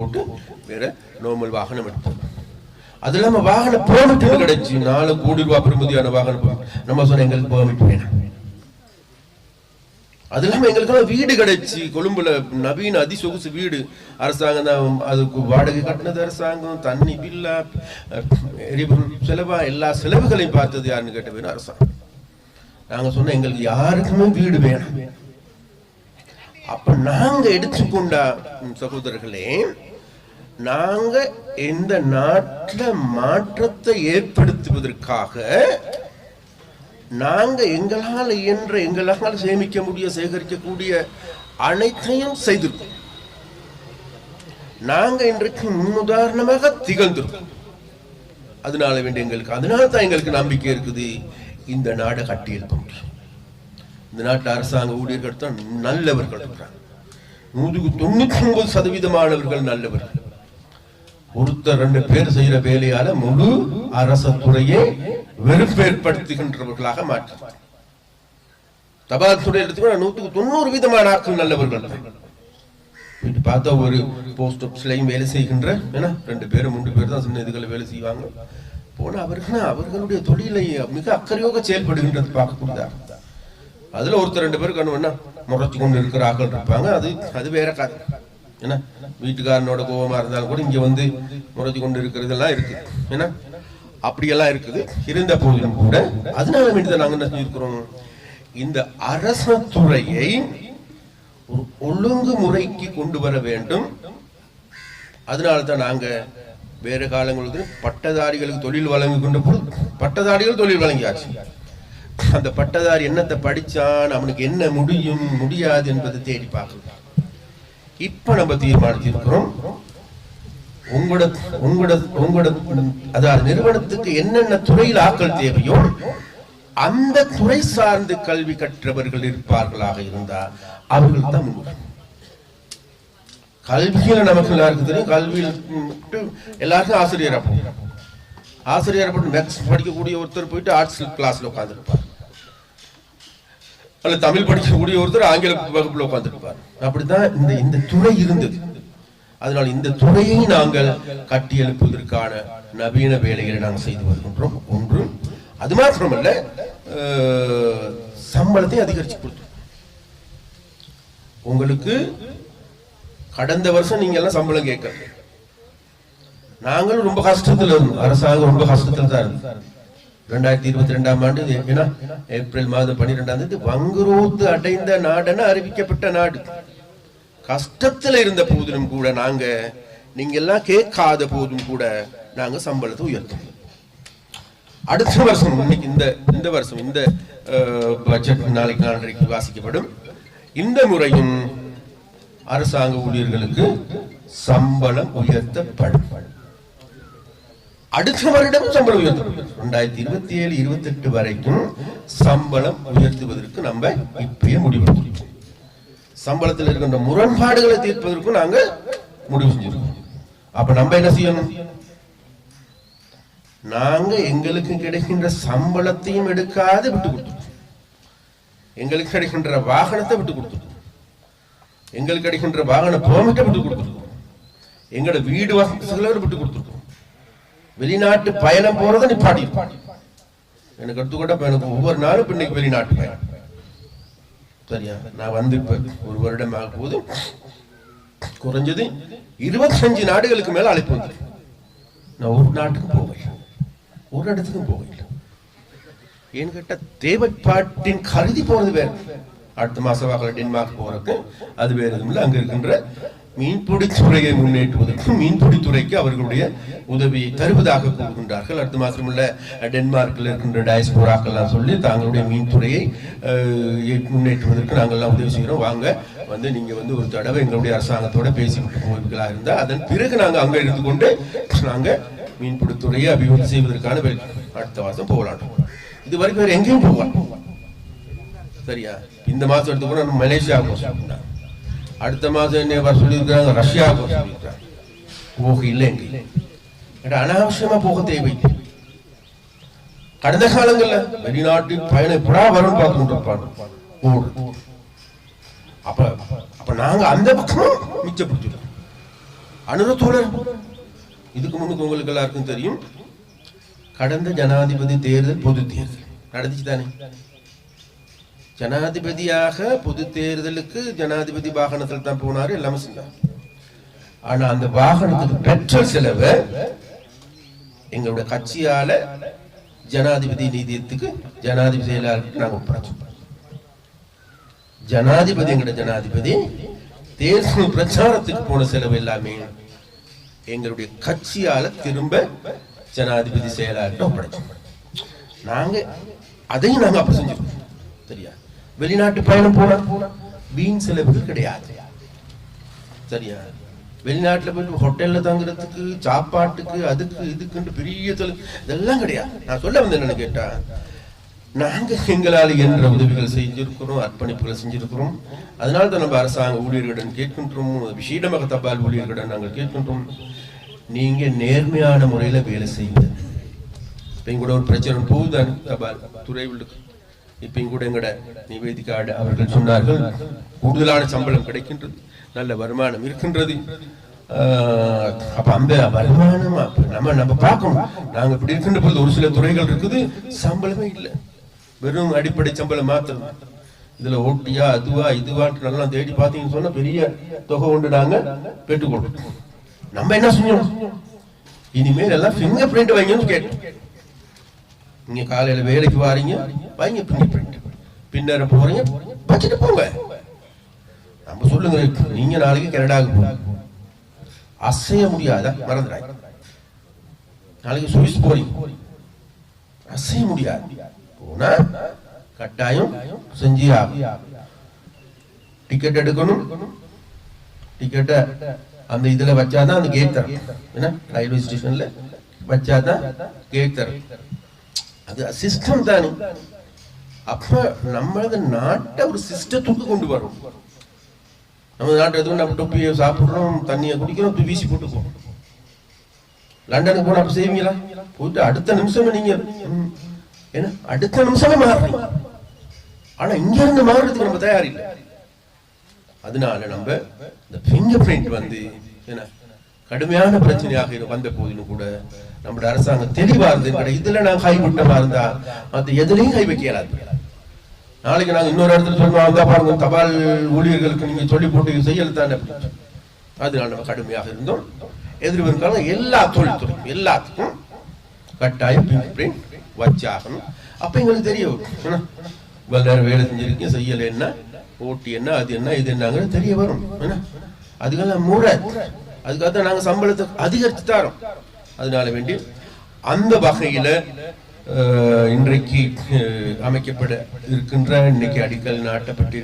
போட்டு வேற நார்மல் வாகனம் எடுத்தோம் அது இல்லாம வாகன பெர்மிட் கிடைச்சு நாலு கோடி ரூபாய் பெறுமதியான வாகனம் நம்ம சொன்ன எங்களுக்கு பெர்மிட் வேணும். அது இல்லாம எங்களுக்கு வீடு கிடைச்சு கொழும்புல நவீன அதிசொகுசு வீடு. அரசாங்கம் தான் அதுக்கு வாடகை கட்டினது அரசாங்கம் தண்ணி பில்லா எரிபொருள் செலவா எல்லா செலவுகளையும் பார்த்தது யாருன்னு கேட்ட வேணும் அரசாங்கம். நாங்க சொன்ன எங்களுக்கு யாருக்குமே வீடு வேணும். அப்ப நாங்க எடுத்துக்கொண்ட சகோதரர்களே நாங்க இந்த நாட்டில் மாற்றத்தை ஏற்படுத்துவதற்காக நாங்க எங்களால் இயன்ற எங்களால் சேமிக்க முடிய சேகரிக்கக்கூடிய அனைத்தையும் செய்திருக்கோம். நாங்க இன்றைக்கு முன்னுதாரணமாக திகழ்ந்திருக்கோம். அதனால வேண்டிய எங்களுக்கு அதனால தான் எங்களுக்கு நம்பிக்கை இருக்குது. இந்த நாடை முடியும். இந்த நாட்டு அரசாங்க ஊழியர்கள் தான் நல்லவர்கள் இருக்கிறாங்க நூற்றுக்கு தொண்ணூத்தி ஒன்பது சதவீதமானவர்கள் நல்லவர்கள். ஒருத்தர் ரெண்டு பேர் செய்யற வேலையால முழு அரச துறையை வெறுப்பேற்படுத்துகின்றவர்களாக மாற்றார் தபால் துறை எடுத்துக்கோ நூற்றுக்கு தொண்ணூறு வீதமான ஆட்கள் நல்லவர்கள். போயிட்டு பார்த்தா ஒரு போஸ்ட் ஆஃபீஸ்லையும் வேலை செய்கின்ற ஏன்னா ரெண்டு பேரும் மூன்று பேர் தான் சின்ன இதுகளை வேலை செய்வாங்க. போனா அவர்கள் அவர்களுடைய தொழிலை மிக அக்கறையோக செயல்படுகின்றது பார்க்கக்கூடியதா அதுல ஒருத்தர் ரெண்டு பேரும் கண்ணு முறைச்சு கொண்டு இருக்கிற ஆக்கள் இருப்பாங்க. அது அது வேற கதை ஏன்னா வீட்டுக்காரனோட கோபமா இருந்தாலும் கூட இங்க வந்து முறைச்சு கொண்டு இருக்கிறதெல்லாம் இருக்குது ஏன்னா அப்படியெல்லாம் இருக்குது. இருந்த போதிலும் கூட அதனால வேண்டியதை நாங்க என்ன செஞ்சிருக்கிறோம் இந்த அரச துறையை ஒரு ஒழுங்கு முறைக்கு கொண்டு வர வேண்டும். அதனால தான் நாங்க வேறு காலங்களுக்கு பட்டதாரிகளுக்கு தொழில் வழங்கி கொண்ட பொழுது பட்டதாரிகள் தொழில் வழங்கியாச்சு. அந்த பட்டதாரி என்னத்தை படிச்சான் அவனுக்கு என்ன முடியும் முடியாது என்பதை தேடி பார்க்கலாம் இப்ப நம்ம தீர்மானித்திருக்கிறோம் உங்களோட உங்களோட உங்களோட அதாவது நிறுவனத்துக்கு என்னென்ன துறையில் ஆக்கள் தேவையோ அந்த துறை சார்ந்து கல்வி கற்றவர்கள் இருப்பார்களாக இருந்தா அவர்கள் தான் கல்வியில நமக்கு எல்லாருக்கும் தெரியும் கல்வியில் மட்டும் எல்லாருக்கும் ஆசிரியரா போகும் ஆசிரியரை போட்டு மேக்ஸ் படிக்கக்கூடிய ஒருத்தர் போயிட்டு ஆர்ட்ஸ் கிளாஸ்ல உட்காந்துருப்பார் அல்ல தமிழ் படிக்கக்கூடிய ஒருத்தர் ஆங்கில வகுப்புல உட்காந்துருப்பார் அப்படித்தான் இந்த இந்த துறை இருந்தது. அதனால் இந்த துறையை நாங்கள் கட்டியெழுப்புவதற்கான நவீன வேலைகளை நாங்கள் செய்து வருகின்றோம். ஒன்று அது மாத்திரமல்ல சம்பளத்தை அதிகரிச்சு கொடுத்தோம். உங்களுக்கு கடந்த வருஷம் நீங்க எல்லாம் சம்பளம் கேட்கல. நாங்களும் ரொம்ப கஷ்டத்துல இருந்தோம். அரசாங்கம் ரொம்ப கஷ்டத்துல தான் இருந்தோம். ரெண்டாயிரத்தி இருபத்தி ரெண்டாம் ஆண்டு ஏன்னா ஏப்ரல் மாதம் பன்னிரெண்டாம் தேதி வங்குரோத்து அடைந்த நாடுன்னு அறிவிக்கப்பட்ட நாடு. கஷ்டத்துல இருந்த போதிலும் கூட நாங்க நீங்க எல்லாம் கேட்காத போதும் கூட நாங்க சம்பளத்தை உயர்த்தோம். அடுத்த வருஷம் இன்னைக்கு இந்த இந்த வருஷம் இந்த பட்ஜெட் நாளைக்கு நாளைக்கு வாசிக்கப்படும் இந்த முறையும் அரசாங்க ஊழியர்களுக்கு சம்பளம் உயர்த்தப்படும். அடுத்த வருடம் சம்பளம் உயர்த்தப்படும் ரெண்டாயிரத்தி இருபத்தி ஏழு இருபத்தி எட்டு வரைக்கும் சம்பளம் உயர்த்துவதற்கு நம்ம இப்பயே முடிவு சம்பளத்தில் இருக்கின்ற முரண்பாடுகளை தீர்ப்பதற்கும் நாங்க முடிவு செஞ்சிருக்கோம். அப்ப நம்ம என்ன செய்யணும்? நாங்க எங்களுக்கு கிடைக்கின்ற சம்பளத்தையும் எடுக்காத விட்டு கொடுத்துருக்கோம் எங்களுக்கு கிடைக்கின்ற வாகனத்தை விட்டு கொடுத்துருக்கோம் எங்களுக்கு கிடைக்கின்ற வாகன பெர்மிட்டை விட்டு கொடுத்துருக்கோம் எங்களோட வீடு வசதிகளை விட்டு கொடுத்துருக்கோம் வெளிநாட்டு பயணம் போறதை நிப்பாடி எனக்கு அடுத்து பயணம் எனக்கு ஒவ்வொரு நாளும் இன்னைக்கு வெளிநாட்டு பயணம். சரியா? நான் வந்து இப்ப ஒரு வருடம் ஆக போது குறைஞ்சது இருபத்தஞ்சு நாடுகளுக்கு மேல அழைப்பு வந்து நான் ஒரு நாட்டுக்கு போகல. ஒரு இடத்துக்கும் போகல. ஏன்னு கேட்டால் தேவைப்பாட்டின் கருதி போறது வேற. அடுத்த மாசம் டென்மார்க் போறதுக்கு அது வேற எதுவும் இல்லை. அங்க இருக்கின்ற மீன்பிடி துறையை முன்னேற்றுவதற்கு மீன்பிடி துறைக்கு அவர்களுடைய உதவியை தருவதாக கூறுகின்றார்கள். அடுத்த மாதம் டென்மார்க்கில் இருக்கின்ற டயஸ்போராக்கெல்லாம் சொல்லி தாங்களுடைய மீன்துறையை முன்னேற்றுவதற்கு நாங்கள்லாம் உதவி செய்கிறோம் வாங்க வந்து நீங்கள் வந்து ஒரு தடவை எங்களுடைய அரசாங்கத்தோட பேசிவிட்டு போவீர்களா இருந்தால் அதன் பிறகு நாங்கள் அங்கே இருந்து கொண்டு நாங்க மீன்பிடித்துறையை அபிவிருத்தி செய்வதற்கான அடுத்த மாதம் போகலாம் இது வரைக்கும் வேறு எங்கேயும் போகலாம் சரியா? இந்த மாசம் எடுத்துக்கூட நம்ம மலேசியாவுக்கு சொல்லியிருந்தாங்க அடுத்த மாதம் என்ன வர சொல்லியிருக்கிறாங்க ரஷ்யாவுக்கு சொல்லியிருக்காங்க போக இல்லைங்க. அனாவசியமா போக தேவை கடந்த காலங்கள்ல வெளிநாட்டு பயணம் எப்படா வரும் பார்த்து கொண்டிருப்பாங்க ஓடு அப்ப அப்ப நாங்க அந்த பக்கமும் மிச்சப்படுத்திடுறோம் அனுரத்தோழர் இதுக்கு முன்னுக்கு உங்களுக்கு எல்லாருக்கும் தெரியும். கடந்த ஜனாதிபதி தேர்தல் பொது தேர்தல். நடந்துச்சு தானே? ஜனாதிபதியாக பொது தேர்தலுக்கு ஜனாதிபதி வாகனத்தில் தான் போனாரு எல்லாமே செஞ்சார். ஆனா அந்த வாகனத்துக்கு பெட்ரோல் செலவு எங்களுடைய கட்சியால ஜனாதிபதி நிதியத்துக்கு ஜனாதிபதி செயலாளருக்கு நாங்க ஒப்படைச்சோம். ஜனாதிபதி எங்கட ஜனாதிபதி தேர்தல் பிரச்சாரத்துக்கு போன செலவு எல்லாமே எங்களுடைய கட்சியால திரும்ப ஜனாதிபதி செயலாளர்கிட்ட ஒப்படைச்சோம். நாங்க அதையும் நாங்க அப்ப செஞ்சுக்கோம் சரியா? வெளிநாட்டு பயணம் போனா வீண் செலவுகள் கிடையாது. சரியா? வெளிநாட்டில் போய் ஹோட்டலில் தங்குறதுக்கு சாப்பாட்டுக்கு அதுக்கு இதுக்குன்ட்டு பெரிய தொழில் இதெல்லாம் கிடையாது. நான் சொல்ல வந்தேன் என்னன்னு கேட்டா நாங்கள் எங்களால் என்ற உதவிகள் செஞ்சிருக்கிறோம் அர்ப்பணிப்புகளை செஞ்சிருக்கிறோம். அதனால தான் நம்ம அரசாங்க ஊழியர்களிடம் கேட்கின்றோம் விஷீடமாக தபால் ஊழியர்களிடம் நாங்கள் கேட்கின்றோம். நீங்கள் நேர்மையான முறையில் வேலை செய்யுங்க. இப்போ கூட ஒரு பிரச்சனை போகுதான் தபால் துறை உள்ளுக்கு கூட எங்கட நிவேதிகாடு அவர்கள் சொன்னார்கள் கூடுதலான சம்பளம் கிடைக்கின்றது நல்ல வருமானம் இருக்கின்றது. அப்ப அந்த வருமானம் நம்ம நம்ம பார்க்கணும். நாங்க இப்படி இருக்கின்ற பொழுது ஒரு சில துறைகள் இருக்குது சம்பளமே இல்லை. வெறும் அடிப்படை சம்பளம் மாத்திரம். இதுல ஓட்டியா அதுவா இதுவான்ட்டு நல்லா தேடி பார்த்தீங்கன்னு சொன்னா பெரிய தொகை உண்டு நாங்க பெற்றுக்கொள்றோம் நம்ம என்ன செஞ்சோம் இனிமேல் எல்லாம் ஃபிங்கர் பிரிண்ட் வைங்கன்னு கேட்டோம். நீங்க காலையில வேலைக்கு வாரீங்க வாங்க பின்னி பிரிண்ட் பின்னர போறீங்க வச்சுட்டு போங்க. நம்ம சொல்லுங்க நீங்க நாளைக்கு கனடாவுக்கு போங்க. அசைய முடியாத? மறந்துடாய். நாளைக்கு சுவிஸ் போறீங்க. அசைய முடியாது. போனா கட்டாயம் செஞ்சே ஆகும் டிக்கெட் எடுக்கணும். டிக்கெட்டை அந்த இதுல வச்சாதான் அந்த கேட் தரும் என்ன? ரயில்வே ஸ்டேஷன்ல வச்சாதான் கேட் தரும் அது சிஸ்டம் தானே. அப்ப நம்மளது நாட்டை ஒரு சிஸ்டத்துக்கு கொண்டு வரும். நம்ம நாட்டை எதுவும் நம்ம டொப்பியை சாப்பிடுறோம் தண்ணியை குடிக்கிறோம் தூக்கி வீசி போட்டுக்குவோம். லண்டனுக்கு போன அப்ப செய்வீங்களா? போயிட்டு அடுத்த நிமிஷமே நீங்க ம், அடுத்த நிமிஷமே மாறுறீங்க. ஆனா இங்க இருந்து மாறுறதுக்கு நம்ம தயாரில்லை அதனால நம்ம இந்த ஃபிங்கர் பிரிண்ட் வந்து என்ன? கடுமையான பிரச்சனையாக வந்த போதிலும் கூட நம்முடைய அரசாங்கம் தெளிவா இருந்தது இதுல நான் கைவிட்டமா இருந்தா மத்த எதுலையும் கை வைக்க இயலாது. நாளைக்கு நாங்க இன்னொரு இடத்துல சொல்லுவோம் அந்த பாருங்க தபால் ஊழியர்களுக்கு நீங்க சொல்லி போட்டு செய்யல் தானே அதனால நம்ம கடுமையாக இருந்தோம். எதிர்வரும் எல்லா தொழில்துறையும் எல்லாத்துக்கும் கட்டாயம் பிரிண்ட் வச்சாகணும். அப்ப எங்களுக்கு தெரியும் என்ன? இவ்வளவு நேரம் வேலை செஞ்சிருக்கீங்க செய்யல என்ன? ஓட்டி என்ன? அது என்ன? இது என்னங்கிறது தெரிய வரும். என்ன? அதுக்கெல்லாம் மூட அதுக்காக தான் நாங்கள் சம்பளத்தை அதிகரித்து தரோம் அதனால வேண்டி அந்த வகையில் இன்றைக்கு அமைக்கப்பட இருக்கின்ற இன்னைக்கு அடிக்கல் நாட்டப்பட்டு